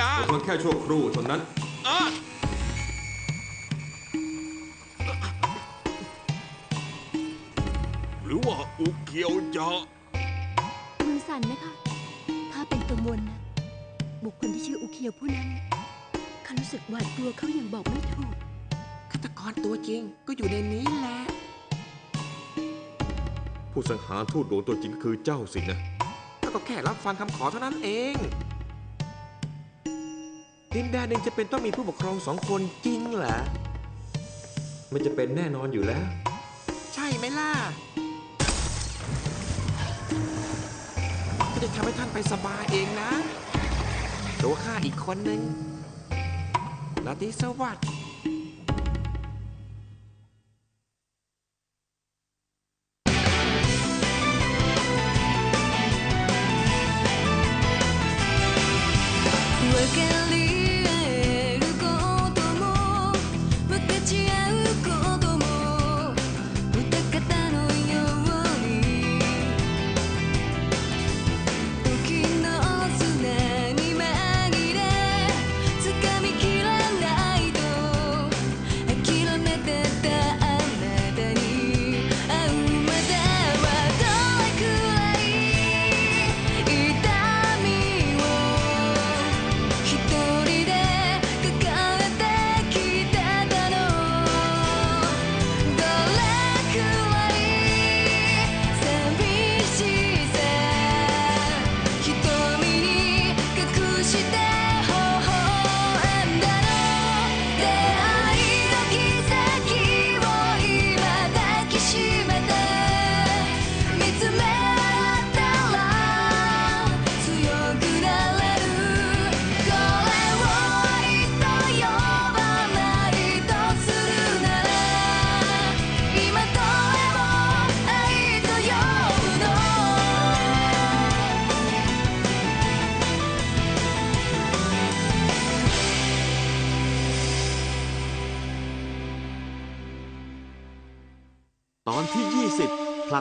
ยาอดทนแค่ชั่วครู่เท่านั้นอะหรือว่าอุกเกียวจะมือสั่นนะคะถ้าเป็นกังวลนะบุคคลที่ชื่ออุเคียวผู้นั้นข้ารู้สึกหวาดกลัวเขาอย่างบอกไม่ถูก ฆาตกรตัวจริงก็อยู่ในนี้แหละ ผู้สังหารทูตหลวงตัวจริงก็คือเจ้าสินะ แล้วก็แค่รับฟังคำขอเท่านั้นเอง ดินแดนหนึ่งจะเป็นต้องมีผู้ปกครองสองคนจริงเหรอ มันจะเป็นแน่นอนอยู่แล้ว ใช่ไหมล่ะก็จะทำให้ท่านไปสบายเองนะ ตัวข้าอีกคนหนึ่งลาติสวัสดิ์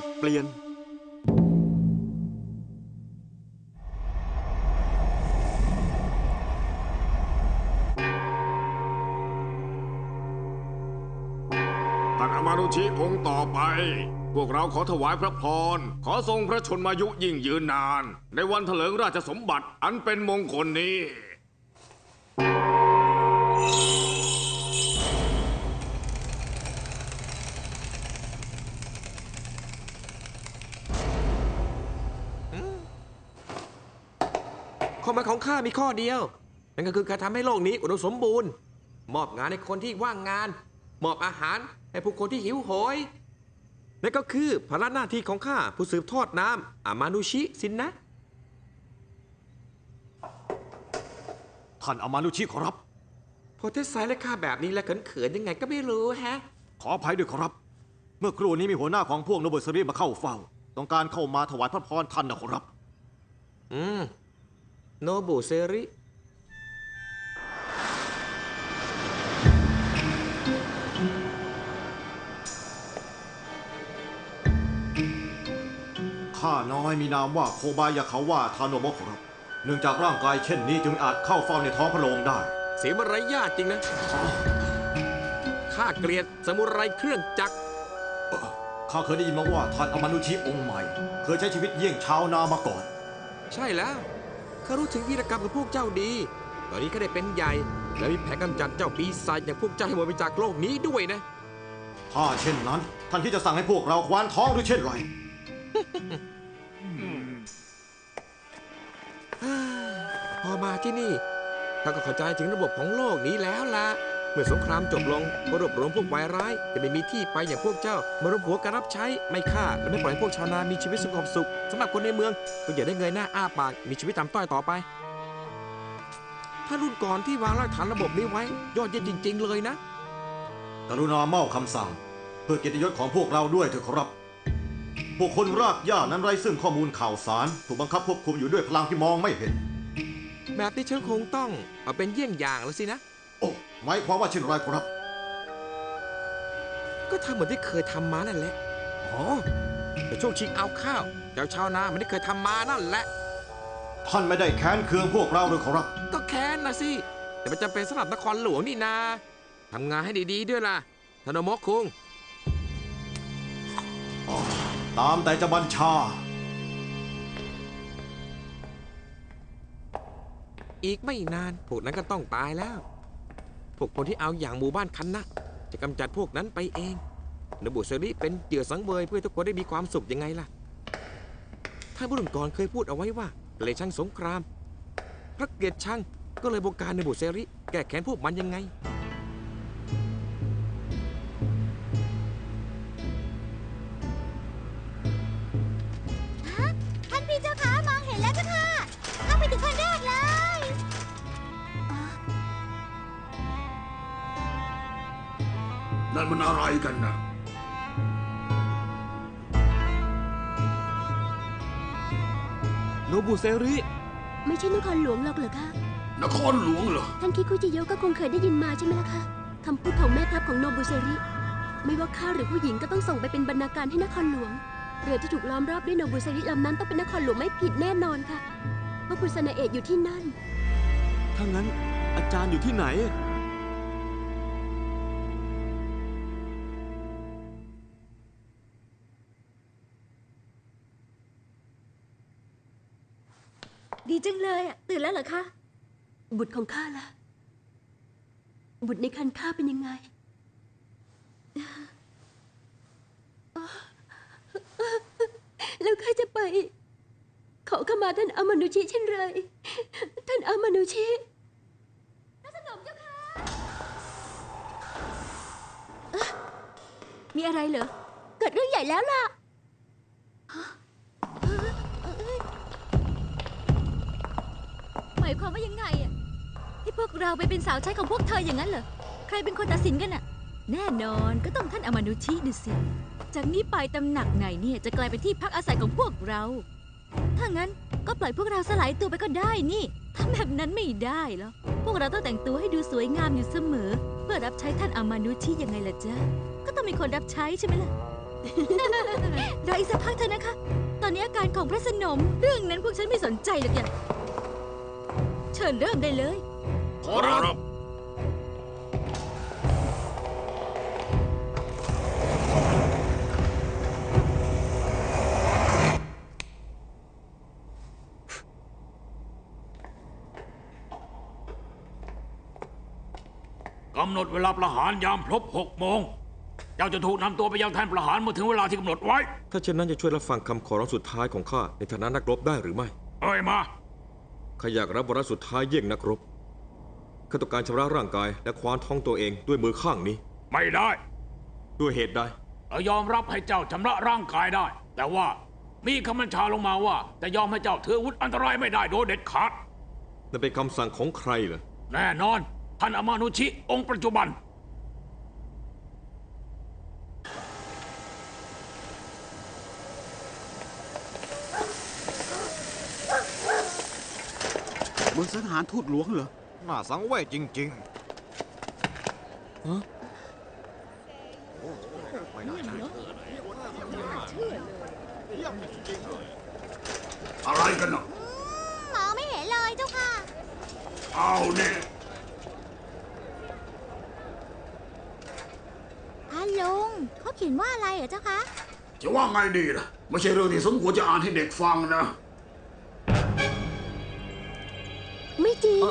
ดเปลี่ยน ท่านอามารุชิองค์ต่อไป พวกเราขอถวายพระพร ขอทรงพระชนมายุยิ่งยืนนาน ในวันเถลิงราชสมบัติอันเป็นมงคลนี้ มายของข้ามีข้อเดียว นั่นก็คือการทำให้โลกนี้อุดมสมบูรณ์ มอบงานให้คนที่ว่างงาน มอบอาหารให้ผู้คนที่หิวโหย นั่นก็คือภาระหน้าที่ของข้าผู้สืบทอดน้ำอามานุชิสินนะ ท่านอามานุชิขอรับ พอเทศสายและข้าแบบนี้แล้วเขินๆยังไงก็ไม่รู้แฮะ ขออภัยด้วยขอรับ เมื่อครู่นี้มีหัวหน้าของพวกโนบุสรีมาเข้าเฝ้า ต้องการเข้ามาถวายพระพรท่านนะขอรับ อืม โนบุเซริข้าน้อยมีนามว่าโคบายาคาว่าทาโนโมะขอรับ เนื่องจากร่างกายเช่นนี้จึงอาจเข้าเฝ้าในท้องพระโรงได้ เสียมารยาทจริงนะ ข้าเกลียดสมุไรเครื่องจักร ข้าเคยได้ยินมาว่าท่านอามานุชิองค์ใหม่ เคยใช้ชีวิตเยี่ยงชาวนามาก่อน ใช่แล้ว ข้ารู้ถึงวีรกรรมของพวกเจ้าดี ตอนนี้ก็ได้เป็นใหญ่ และมีแผนกำจัดเจ้าปีศาจอย่างพวกเจ้าให้หมดไปจากโลกนี้ด้วยนะ ถ้าเช่นนั้น ท่านที่จะสั่งให้พวกเราควานท้องหรือเช่นไรพอมาที่นี่ข้าก็เข้าใจถึงระบบของโลกนี้แล้วล่ะ เมื่อสงครามจบลงก็รวบรวมพวกวายร้ายจะไม่มีที่ไปอย่างพวกเจ้ามารวมหัวกันรับใช้ไม่ฆ่าและไม่ปล่อยให้พวกชาวนามีชีวิตสงบสุขสำหรับคนในเมืองก็อย่าได้เงยหน้าอ้าปากมีชีวิตตามต้อยต่อไป ถ้ารุ่นก่อนที่วางรากฐานระบบนี้ไว้ ยอดเยี่ยมจริง ๆ เลยนะ กรุณาเมาคำสั่ง เพื่อเกียรติยศของพวกเราด้วยเถอะครับพวกคนรากหญ้านั้นไร้ซึ่งข้อมูลข่าวสาร ถูกบังคับควบคุมอยู่ด้วยพลังที่มองไม่เห็น แบบนี้ฉันคงต้องเอาเป็นเยี่ยงอย่างแล้วสินะโอ้ หมายความว่าเช่นไรครับ ก็ทำเหมือนที่เคยทำมานั่นแหละ อ๋อแต่ช่วงชิงเอาข้าวเจ้าชาวนามันที่เคยทำมานั่นแหละ ท่านไม่ได้แค้นเคืองพวกเราหรือขอรับ ก็แค้นนะสิ แต่มันจำเป็นสำหรับนครหลวงนี่นาทำงานให้ดีๆด้วยล่ะธนมกคุง ตามแต่จะบัญชา อีกไม่นานพวกนั้นก็ต้องตายแล้ว พวกคนที่เอาอย่างหมู่บ้านคันนะจะกำจัดพวกนั้นไปเองนบุสริเป็นเหยื่อสังเวยเพื่อทุกคนได้มีความสุขยังไงล่ะท่านผู้รุ่นก่อนเคยพูดเอาไว้ว่าเกลียดชังสงคราม พระเกียดชังก็เลยบงการนบุเซริแก้แค้นพวกมันยังไง มันอะไรกันนะโนบุเซริ ไม่ใช่นครหลวงหรอกเหรอคะ นครหลวงเหรอ ท่านคิคุจิโยะก็คงเคยได้ยินมาใช่ไหมล่ะคะคำพูดของแม่ทัพของโนบุเซริ ไม่ว่าข้าหรือผู้หญิงก็ต้องส่งไปเป็นบรรณาการให้นครหลวง เรือที่ถูกล้อมรอบด้วยโนบุเซริลำนั้นต้องเป็นนครหลวงไม่ผิดแน่นอนค่ะเพราะคุณซานาเอะอยู่ที่นั่น ถ้างั้นอาจารย์อยู่ที่ไหน จังเลยอะตื่นแล้วเหรอคะ บุตรของข้าล่ะ บุตรในคันข้าเป็นยังไง แล้วข้าจะไป ขอขมาท่านอามานุชิเช่นไร ท่านอามานุชิพระสนมเจ้าค่ะเอ๊ะมีอะไรเหรอ เกิดเรื่องใหญ่แล้วล่ะายความว่ายังไงอะที่พวกเราไปเป็นสาวใช้ของพวกเธออย่างนั้นเหรอ ใครเป็นคนตัดสินกันอะแน่นอนก็ต้องท่านอามานุชิดิสิ จากนี้ไปตำหนักไหนเนี่ยจะกลายเป็นที่พักอาศัยของพวกเรา ถ้างั้นก็ปล่อยพวกเราสลายตัวไปก็ได้นี่ทำแบบนั้นไม่ได้หรอกพวกเราต้องแต่งตัวให้ดูสวยงามอยู่เสมอ เพื่อรับใช้ท่านอามานุชิยังไงล่ะจ๊ะ ก็ต้องมีคนรับใช้ใช่ไหมล่ะ รออีกสักพักเถอะนะคะ ตอนนี้อาการของพระสนม เรื่องนั้นพวกฉันไม่สนใจหรอกอย่าเชิญเริ่มได้เลย ขอรับกำหนดเวลาประหารยามครบหกโมง เจ้าจะถูกนำตัวไปยังแท่นประหารเมื่อถึงเวลาที่กำหนดไว้ ถ้าเช่นนั้นจะช่วยรับฟังคำขอร้องสุดท้ายของข้าในฐานะนักรบได้หรือไม่ เอ้ยมา ข้าอยากรับวาระสุดท้ายเยี่ยงนักรบข้าต้องการชำระร่างกายและควานท้องตัวเองด้วยมือข้างนี้ ไม่ได้ ด้วยเหตุใดเรายอมรับให้เจ้าชำระร่างกายได้ แต่ว่ามีคำบัญชาลงมาว่า จะยอมให้เจ้าถืออาวุธอันตรายไม่ได้โดยเด็ดขาดนั่นเป็นคำสั่งของใครเหรอแน่นอนท่านอามานุชิองค์ปัจจุบัน เมือง สังหารทูตหลวงเหรอ น่าสังเวชจริงอะไรกันนะมองไม่เห็นเลยเจ้าค่ะ เอาเนี่ยท่านลุงเขาเขียนว่าอะไรเหรอเจ้าคะ จะว่าไงดีล่ะ ไม่ใช่เรื่องที่สมควรจะอ่านให้เด็กฟังนะ จริง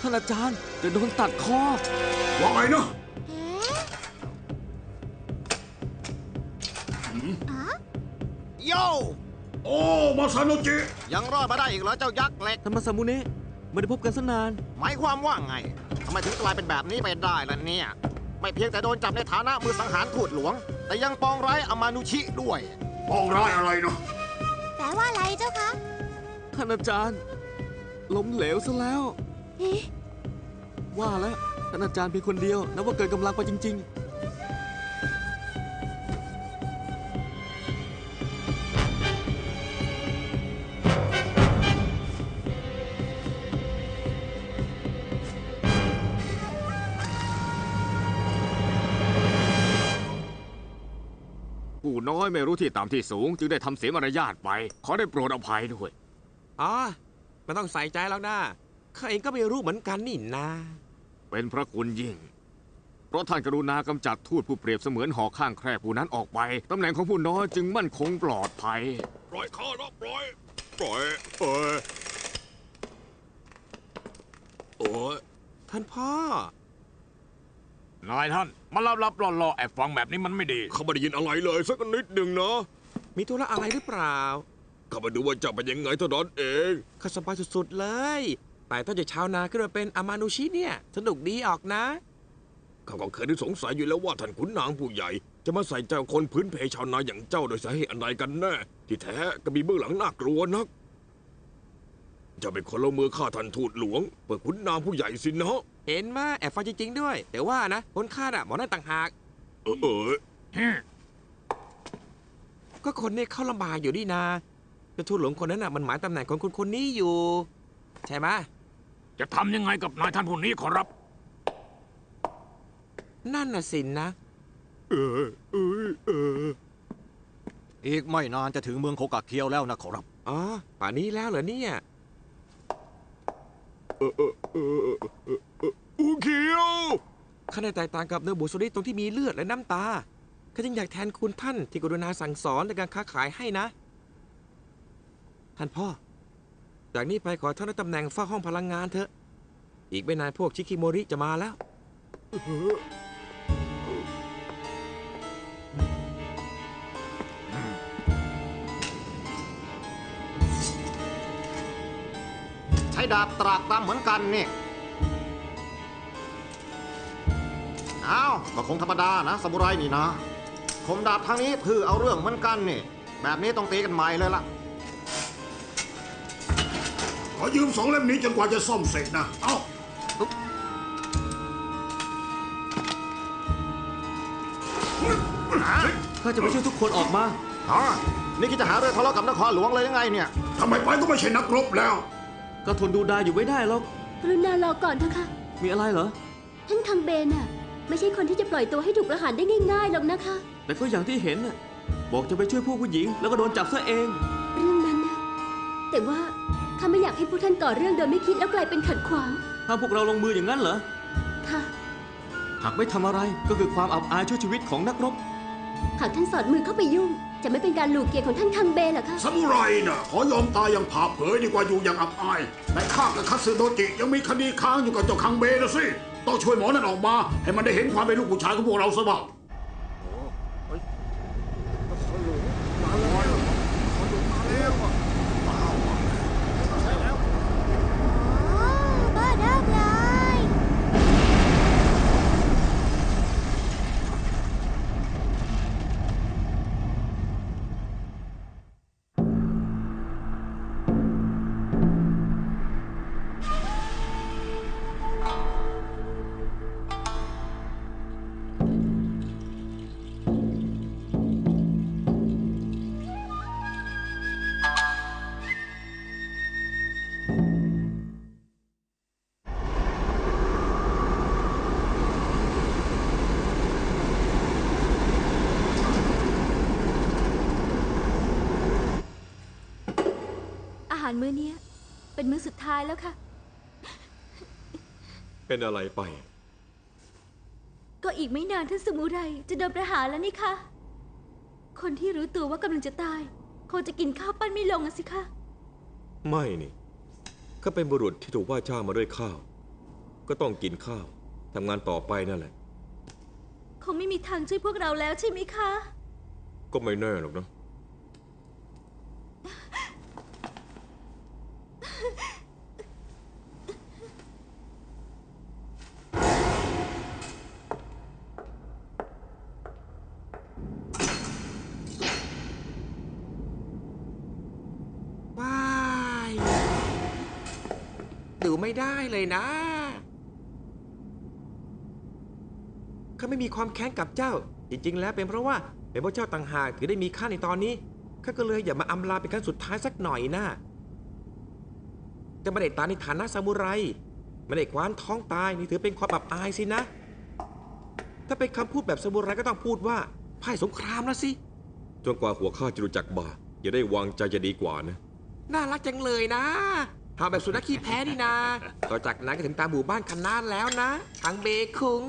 ท่านอาจารย์จะโดนตัดคอ ว่าไงนะเอ๊ะอ๋อๆโยโอ้มาซาโนจิยังรอดมาได้อีกเหรอเจ้ายักษ์เหล็กท่านมาซามุเนะไม่ได้พบกันสนาน หมายความว่าไงทำไมถึงกลายเป็นแบบนี้ไปได้ล่ะเนี่ย ไม่เพียงแต่โดนจับในฐานะมือสังหารทูตหลวง แต่ยังปองร้ายอามานุชิด้วย มองร้ายอะไรเนาะแปลว่าอะไรเจ้าคะ ท่านอาจารย์ ล้มเหลวซะแล้ว เอ๊ะว่าแล้วท่านอาจารย์เพียงคนเดียวนับว่าเกินกำลังไปจริงผู้น้อยไม่รู้ที่ต่ำที่สูง จึงได้ทำเสียมารยาทไป ขอได้โปรดอภัยด้วย อ๋อ ไม่ต้องใส่ใจแล้วนะข้าเองก็ไม่รู้เหมือนกันนี่นา เป็นพระคุณยิ่ง เพราะท่านกรุณากำจัดทูตผู้เปรียบเสมือนหอข้างแคร่ผู้นั้นออกไป ตำแหน่งของผู้น้อยจึงมั่นคงปลอดภัย ปล่อยข้านะปล่อย ปล่อยเอ้ยโอ้ยท่านพ่อ นายท่าน มาลับลับๆล่อๆแอบฟังแบบนี้มันไม่ดีข้าไม่ได้ยินอะไรเลยสักนิดหนึ่งนะ มีธุระอะไรหรือเปล่า ข้ามาดูว่าเจะเป็นยังไงเท่านั้นเองข้าสบายสุดๆเลย แต่ถ้าจะชาวนาขึ้นมาเป็นอามานุชิเนี่ย สนุกดีออกนะ ข้าก็เคยได้สงสัยอยู่แล้วว่าท่านขุนนางผู้ใหญ่ จะมาใส่ใจคนพื้นเพชาวนาอย่างเจ้าโดยสาเหตุอันใดกันแน่ ที่แท้ก็มีเบื้องหลังน่ากลัวนักจะเป็นคนลงมือฆ่าท่านทูตหลวง เปิดขุนนางผู้ใหญ่สินะเห็นมาแอบฟังจริงๆด้วย แต่ว่านะคนฆ่าอะหมอนั่นต่างหาก เออเออ ก็คนเนี่ยเข้าลำบากอยู่นี่นา แต่ทูตหลวงคนนั้นน่ะมันหมายตำแหน่งของคนคนนี้อยู่ ใช่ไหมจะทำยังไงกับนายท่านผู้นี้ขอรับ นั่นน่ะสินนะ เออเออเอออีกไม่นานจะถึงเมืองโคกะเคียวแล้วนะขอรับ อ๋อป่านนี้แล้วเหรอเนี่ยเออเออเออเออเออเอออูเขียวข้าได้แตกต่างกับเนื้อบุสุริตรงที่มีเลือดและน้ำตาข้าจึงอยากแทนคุณท่านที่กรุณาสั่งสอนในการค้าขายให้นะ ท่านพ่อ จากนี้ไปขอท่านได้ตำแหน่งเฝ้าห้องพลังงานเถอะ อีกไม่นานพวกชิคิโมริจะมาแล้ว ใช้ดาบตรากตามเหมือนกันนี่อ้าวก็คงธรรมดานะสมุไรนี่นะ คมดาบทางนี้ถือเอาเรื่องเหมือนกันนี่ แบบนี้ต้องตีกันใหม่เลยล่ะ อยืมสองเล่มนี้จนกว่าจะซ่อมเสร็จนะ เอ้าข้าจะไปช่วยทุกคนออกมาอ๋อนี่คิดจะหาเรื่องทะเลาะกับนครหลวงเลยยังไงเนี่ยทำไมไปก็ไม่ใช่นักรบแล้ว ก็ทนดูได้อยู่ไม่ได้หรอกกรุณารอก่อนเถอะค่ะ มีอะไรเหรอ ท่านคังเบนน่ะ ไม่ใช่คนที่จะปล่อยตัวให้ถูกประหารได้ง่ายๆหรอกนะคะ แต่ก็อย่างที่เห็นน่ะบอกจะไปช่วยพวกผู้หญิง แล้วก็โดนจับซะเอง เรื่องนั้นนะแต่ว่า ข้าไม่อยากให้พวกท่านก่อเรื่องโดยไม่คิดแล้วกลายเป็นขัดขวาง ถ้าพวกเราลงมืออย่างนั้นเหรอ ค่ะ หากไม่ทำอะไรก็คือความอับอายช่วยชีวิตของนักรบ หากท่านสอดมือเข้าไปยุ่ง จะไม่เป็นการหลูกเกียรติของท่านคังเบนเหรอคะสมุไรน่ะขอยอมตายอย่างผาเผยดีกว่าอยู่อย่างอับอายแต่ข้ากับคัตสึโดจิยังมีคดีค้างอยู่กับเจ้าคังเบนะสิต้องช่วยหมอนั่นออกมา ให้มันได้เห็นความเป็นลูกผู้ชายของพวกเราซะบ้างาหารมื้อเนี้ย เป็นมื้อสุดท้ายแล้วค่ะ เป็นอะไรไป ก็อีกไม่นานท่านสมุไรจะโดนประหารแล้วนี่คะ คนที่รู้ตัวว่ากำลังจะตายคงจะกินข้าวปั้นไม่ลงอะสิคะไม่นี่ข้าเป็นบุรุษที่ถูกว่าจ้างมาด้วยข้าว ก็ต้องกินข้าวทำงานต่อไปนั่นแหละ คงไม่มีทางช่วยพวกเราแล้วใช่ไหมคะ ก็ไม่แน่หรอกนะ ว้ายดูไม่ได้ เลยนะข้าไม่มีความแค้นกับเจ้า จริง ๆ แล้วเป็นเพราะว่าเป็นเพราะเจ้าต่างหากถึงได้มีค่าในตอนนี้ข้าก็เลยอย่ามาอำลาเป็นครั้งสุดท้ายสักหน่อยนะจะไม่ได้ตายในฐานะซามูไรไม่ได้คว้านท้องตายนี่ถือเป็นความอับอายสินะ ถ้าเป็นคำพูดแบบซามูไรก็ต้องพูดว่าพ่ายสงครามแล้วสิจนกว่าหัวข้าจะรู้จักบาปอย่าได้วางใจจะดีกว่านะ น่ารักจังเลยนะ เห่าแบบสุนัขขี้แพ้นี่นาต่อจากนั้นก็ถึงตามหมู่บ้านคันนานแล้วนะ ทางเบคุง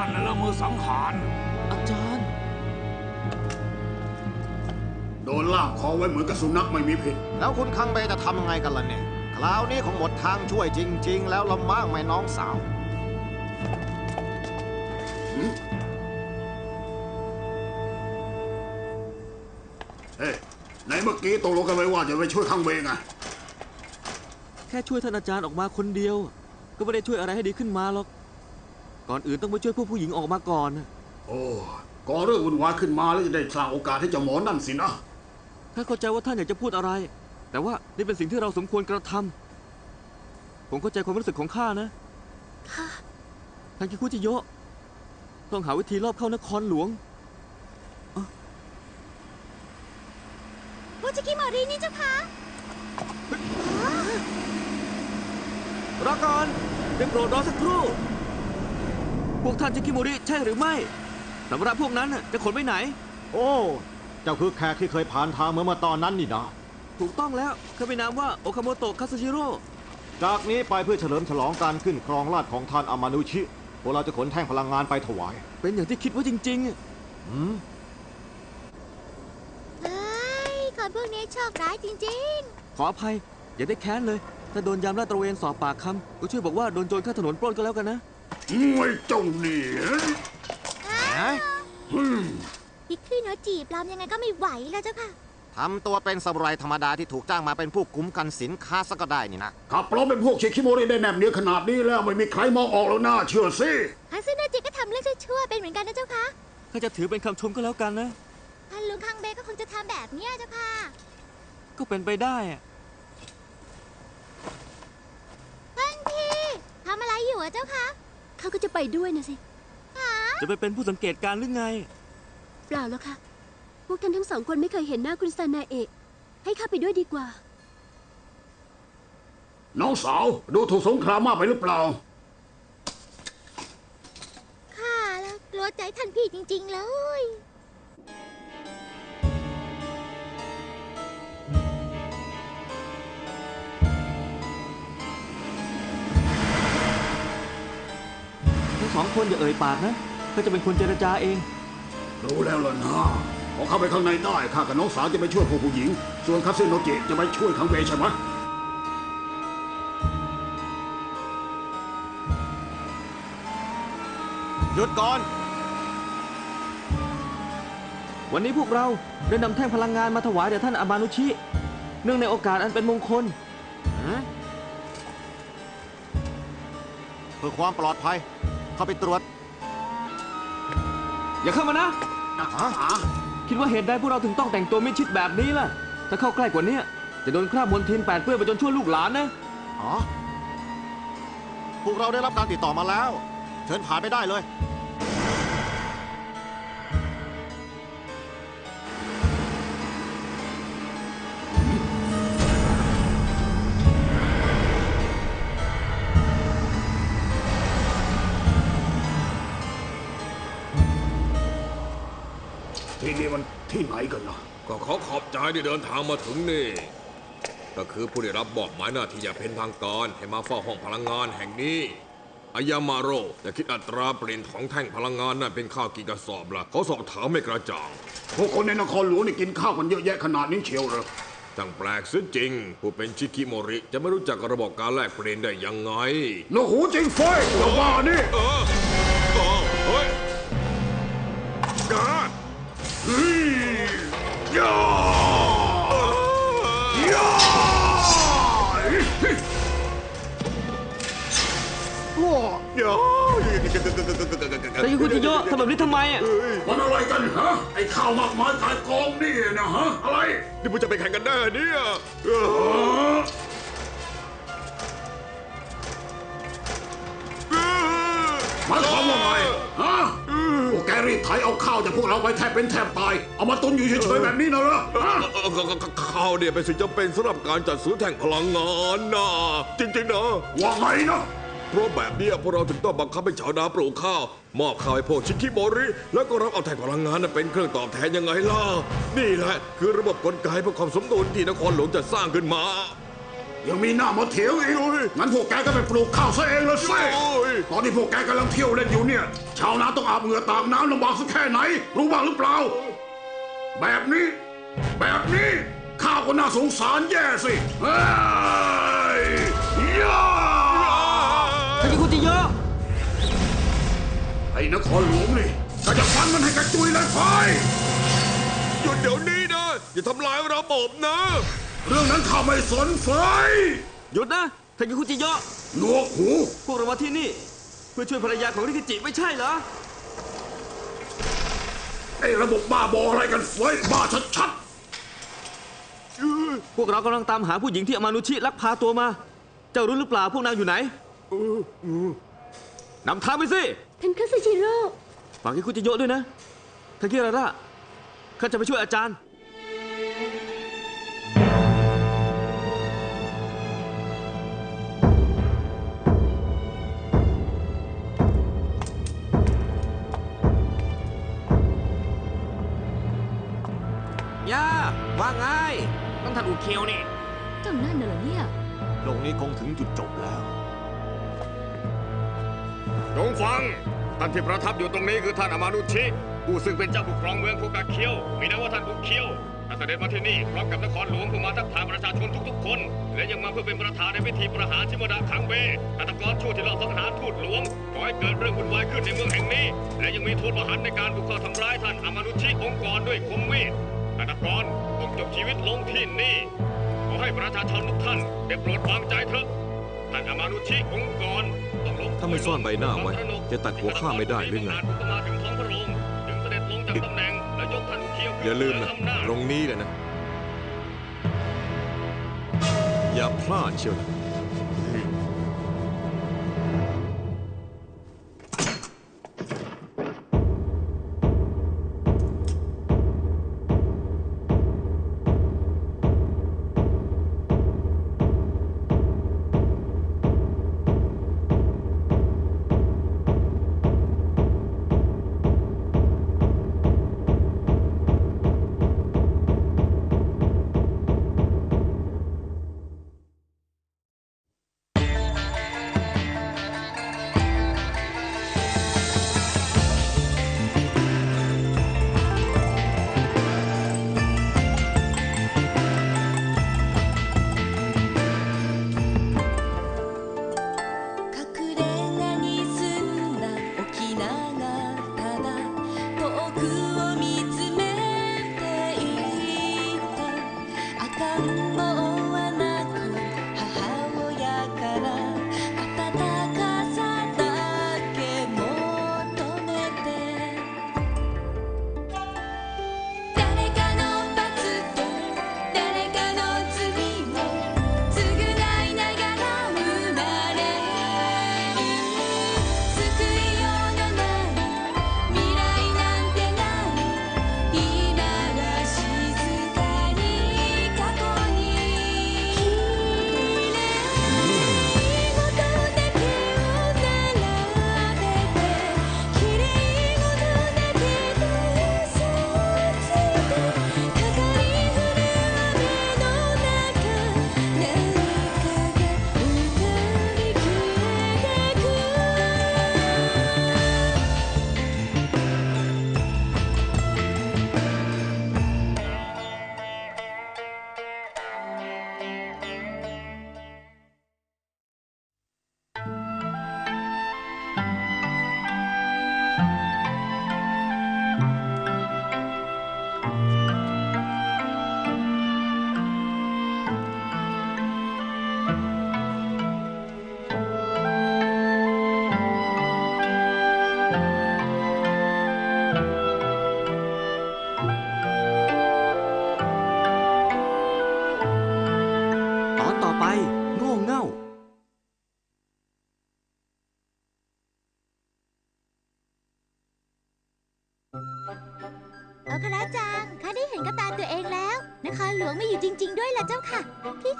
นั่นน่ะละมือสังหาร อาจารย์ โดนล่ามคอไว้เหมือนกับสุนัขไม่มีผิด แล้วคุณคังเบจะทำยังไงกันล่ะเนี่ย คราวนี้คงหมดทางช่วยจริง ๆ แล้วละมั่งไหมน้องสาว เฮ้ยไหนเมื่อกี้ตกลงกันไว้ว่าจะไปช่วยคังเบไงแค่ช่วยท่านอาจารย์ออกมาคนเดียว ก็ไม่ได้ช่วยอะไรให้ดีขึ้นมาหรอก ก่อนอื่นต้องไปช่วยพวกผู้หญิงออกมาก่อนนะโอ้ก่อเรื่องวุ่นวายขึ้นมาแล้วจะได้สร้างโอกาสให้เจ้าหมอนั่นสินะข้าเข้าใจว่าท่านอยากจะพูดอะไร แต่ว่านี่เป็นสิ่งที่เราสมควรกระทำผมเข้าใจความรู้สึกของข้านะค่ะทางคิคุจิโยะต้องหาวิธีรอบเข้านครหลวงโมจิกิโมรินี่เจ้าคะรอก่อนได้โปรดรอสักครู่ พวกท่านจิกิโมริใช่หรือไม่สำหรับพวกนั้นน่ะจะขนไปไหน โอ้ เจ้าคือแขกที่เคยผ่านทางเมื่อมาตอนนั้นนี่นะ ถูกต้องแล้วเขาไปนามว่าโอคาโมโตะคาซาชิโร่ จากนี้ไปเพื่อเฉลิมฉลองการขึ้นครองราชย์ของท่านอามานุชิ พวกเราจะขนแท่งพลังงานไปถวาย เป็นอย่างที่คิดว่าจริงๆอะอืมเฮ้ยคนพวกนี้โชคร้ายจริงขออภัยอย่าได้แค้นเลย ถ้าโดนยามลาดตระเวนสอบปากคำก็ช่วยบอกว่าโดนโจรข้ามถนนปล้นก็แล้วกันนะ มวยเจ้านี่ๆพิกขี้โนจีปลอมยังไงก็ไม่ไหวแล้วเจ้าค่ะ ทำตัวเป็นสัมุไรธรรมดาที่ถูกจ้างมาเป็นผู้คุ้มกันสินค้าซะก็ได้นี่นะขับปลอมเป็นพวกเชคิโมริได้แนบเนียนขนาดนี้แล้วไม่มีใครมองออกแล้วน่าเชื่อสิฮันซึโนจิก็ทำเรื่องชั่วๆเป็นเหมือนกันนะเจ้าค่ะถ้าจะถือเป็นคำชมก็แล้วกันนะท่านลุงคังเบก็คงจะทำแบบเนี้ยเจ้าค่ะ ก็เป็นไปได้อะท่านพี่ทำอะไรอยู่อะเจ้าคะเขาก็จะไปด้วยนะสิ จะไปเป็นผู้สังเกตการณ์หรือไง เปล่าแล้วค่ะ พวกท่านทั้งสองคนไม่เคยเห็นหน้าคุณซานาเอะ ให้ข้าไปด้วยดีกว่า น้องสาว ดูถูกสงครามมากไปหรือเปล่า ข้าแล้วกลัวใจท่านพี่จริง ๆ เลย สองคนอย่าเอ่ยปากนะก็จะเป็นคนเจรจาเอง รู้แล้วล่ะนะพอเข้าไปข้างในได้ข้ากับน้องสาวจะไปช่วยพวกผู้หญิง ส่วนคาซึโนจิจะไปช่วยคังเบใช่ไหมหยุดก่อน วันนี้พวกเราได้นำแท่งพลังงานมาถวายแด่ท่านอามานุชิ เนื่องในโอกาสอันเป็นมงคล เพื่อความปลอดภัย เข้าไปตรวจ อย่าเข้ามานะ คิดว่าเหตุใดพวกเราถึงต้องแต่งตัวมิดชิดแบบนี้ล่ะ ถ้าเข้าใกล้กว่านี้จะโดนคราบมลทินแปดเปื้อนไปจนชั่วลูกหลานนะ อ๋อ พวกเราได้รับการติดต่อมาแล้ว เชิญผ่านไปได้เลย ขอขอบใจที่เดินทางมาถึงนี่ ก็คือผู้ได้รับบอกหมายหน้าที่อย่างเป็นทางการให้มาเฝ้าห้องพลังงานแห่งนี้อายามาโรจะคิดอัตราเปลี่ยนของแท่งพลังงานนั่นเป็นข้าวกี่กระสอบล่ะเขาสอบถามไม่กระจ่างพวกคนในนครหลวงนี่กินข้าวกันเยอะแยะขนาดนี้เชียวเหรอจังแปลกเสียจริง ผู้เป็นชิคิโมริ จะไม่รู้จักระบบการแลกเปลี่ยนได้ยังไงโนหูจริงไฟอย่าว่านี่เออเออเฮ้ยกาเฮ้ยย่า แต่ยูคุจิโยะทำแบบนี้ทำไมอะมันอะไรกันฮะ ไอ้ข้าวมากมายกายกองนี่นะฮะ อะไร นี่มันจะไปแข่งกันแน่เนี่ยเอเอหมายความว่าไงฮะพวกแกรีดไถเอาข้าวจากพวกเราไปแทบเป็นแทบตาย เอามาตุนอยู่เฉยๆแบบนี้นะเหรอฮะเอ่อเอ่อเอ่อข้าวเนี่ยเป็นสิ่งจำเป็นสำหรับการจัดซื้อแท่งพลังงานนะจริงๆนะว่าไงนะ เพราะแบบเนี้ยพวกเราถึงต้องบังคับให้ชาวนาปลูกข้าว มอบข้าวให้พวกชิคิโมริ แล้วก็รับเอาแท่งพลังงานนั้นเป็นเครื่องตอบแทนยังไงล่ะ นี่แหละคือระบบกลไกเพื่อความสมดุลที่นครหลวงจะสร้างขึ้นมายังมีหน้ามาเถียงอีกโอ้ยงั้นพวกแกก็ไปปลูกข้าวซะเองละสิโอ้ยตอนที่พวกแกกำลังเที่ยวเล่นอยู่เนี่ย ชาวนาต้องอาบเหงื่อตากน้ำลำบากสักแค่ไหน รู้บ้างหรือเปล่า แบบนี้ แบบนี้ ข้าวก็น่าสงสารแย่สิ อ้นครหลวงนี่ก็จะฟันมันให้กระจุยเลยไฟหยุดเดี๋ยวนี้นะ อย่าทำลายระบบนะ เรื่องนั้นข้าไม่สนไฟหยุดนะทากิคุจิโยะหนวกหู พวกเรามาที่นี่ เพื่อช่วยภรรยาของริกิจิไม่ใช่เหรอไอ้ระบบบ้าบออะไรกันไฟบ้าชัดพวกเรากำลังตามหาผู้หญิงที่อามานุชิลักพาตัวมา เจ้ารู้หรือเปล่าพวกนางอยู่ไหนนำทางไปสิ ท่านคาซาชิโร่ฝากให้คุจิโยะด้วยนะทากิราระข้าจะไปช่วยอาจารย์ ย่า ว่าไง ต้องท่านอุเคียวนี่ เจ้านั่นน่ะเหรอเนี่ย โลกนี้คงถึงจุดจบแล้ว จงฟัง ท่านที่ประทับอยู่ตรงนี้คือท่านอามานุชิ ผู้ซึ่งเป็นเจ้าผู้ครองเมืองโคกาเคียว มีนามว่าท่านอุเคียวท่านเสด็จมาที่นี่พร้อมกับนครหลวงเพื่อมาทักทายประชาชนทุกๆ คน และยังมาเพื่อเป็นประธานในพิธีประหารชิมดะคังเบฆาตกรชั่วที่ลอบสังหารทูตหลวงขอให้เกิดเรื่องวุ่นวายขึ้นในเมืองแห่งนี้ และยังมีโทษประหารในการบุกเข้าทำร้ายท่านอามานุชิองค์กรด้วยคมมีดฆาตกรต้องจบชีวิตลงที่นี่ขอให้ประชาชนทุกท่านได้โปรดวางใจเถอะ ถ้าไม่ซ่อนใบหน้าไว้ จะตัดหัวข้าไม่ได้หรือไงมาถึงท้องพระโรงถึงเสด็จลงจากตำแหน่งและยกท่านเคียวขึ้นอย่าลืมนะเหออำนาจตรงนี้เลยนะ อย่าพลาดเชียวนะ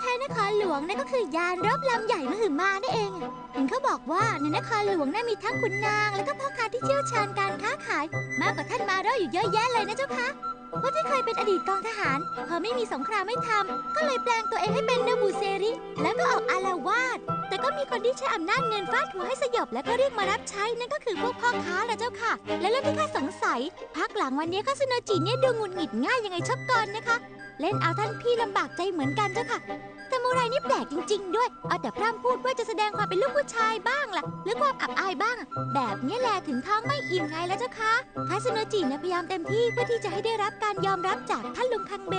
แท้นครหลวงนั่นก็คือยานรบลำใหญ่มหึมานั่นเอง เห็นเขาบอกว่าในนครหลวงน่ามีทั้งขุนนาง และก็พ่อค้าที่เชี่ยวชาญการค้าขาย มากกว่าท่านมาเราอยู่เยอะแยะเลยนะเจ้าคะเพราะที่เคยเป็นอดีตกองทหาร พอไม่มีสงครามไม่ทำก็เลยแปลงตัวเองให้เป็นเนบูเซริ แล้วก็ออกอารวาสแต่ก็มีคนที่ใช้อำนาจเงินฟาดหัวให้สยบแล้วก็เรียกมารับใช้นั่นก็คือพวกพ่อค้าแหละเจ้าค่ะ และเรื่องที่ข้าสงสัยพักหลังวันนี้คาสโนจิเนี่ยดูหงุดหงิดง่ายยังไงชอบก่อนนะคะ เล่นเอาท่านพี่ลำบากใจเหมือนกันเจ้าค่ะแต่มูไรนี่แปลกจริง ๆ ด้วย เอาแต่พร่ำพูดว่าจะแสดงความเป็นลูกผู้ชายบ้างล่ะ หรือความอับอายบ้าง แบบนี้แหละถึงท้องไม่อิ่มไงแล้วเจ้าคะคาสโนจิเนี่ยพยายามเต็มที่เพื่อที่จะให้ได้รับการยอมรับจากท่านลุงคังเบ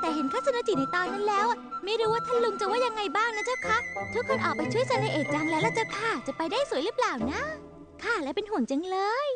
แต่เห็นคาสโนจิในตอนนั้นแล้วอะไม่รู้ว่าท่านลุงจะว่ายังไงบ้างนะเจ้าคะ ทุกคนออกไปช่วยซาเนเอะจังแล้วล่ะเจ้าค่ะ จะไปได้สวยหรือเปล่านะ ค่ะและเป็นห่วงจังเลย